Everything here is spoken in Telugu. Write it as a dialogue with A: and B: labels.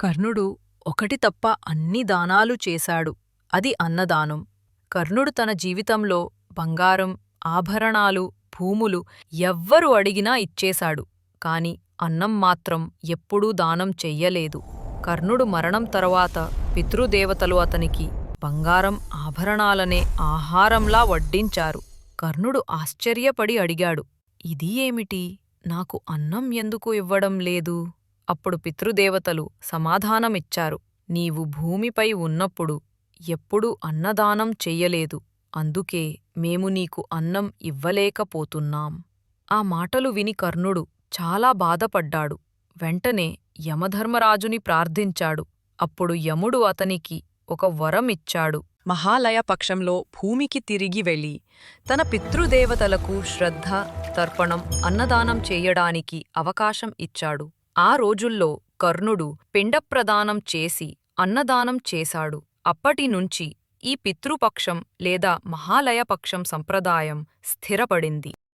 A: కర్ణుడు ఒకటి తప్ప అన్ని దానాలు చేశాడు. అది అన్నదానం. కర్ణుడు తన జీవితంలో బంగారం ఆభరణాలు భూములు ఎవ్వరు అడిగినా ఇచ్చేశాడు. కాని అన్నం మాత్రం ఎప్పుడూ దానం చెయ్యలేదు. కర్ణుడు మరణం తరువాత పితృదేవతలు అతనికి బంగారం ఆభరణాలనే ఆహారంలా వడ్డించారు. కర్ణుడు ఆశ్చర్యపడి అడిగాడు ఇది ఏమిటి? నాకు అన్నం ఎందుకు ఇవ్వడం లేదు? అప్పుడు పితృదేవతలు సమాధానమిచ్చారు. నీవు భూమిపై ఉన్నప్పుడు ఎప్పుడూ అన్నదానం చెయ్యలేదు. అందుకే మేము నీకు అన్నం ఇవ్వలేకపోతున్నాం. ఆ మాటలు విని కర్ణుడు చాలా బాధపడ్డాడు. వెంటనే యమధర్మరాజుని ప్రార్థించాడు. అప్పుడు యముడు అతనికి ఒక వరం ఇచ్చాడు.
B: మహాలయ పక్షంలో భూమికి తిరిగి వెళ్ళి తన పితృదేవతలకు శ్రద్ధ తర్పణం అన్నదానం చేయడానికి అవకాశం ఇచ్చాడు.
A: ఆ రోజుల్లో కర్ణుడు పిండప్రదానం చేసి అన్నదానం చేశాడు. అప్పటినుంచి ఈ పితృపక్షం లేదా మహాలయపక్షం సంప్రదాయం స్థిరపడింది.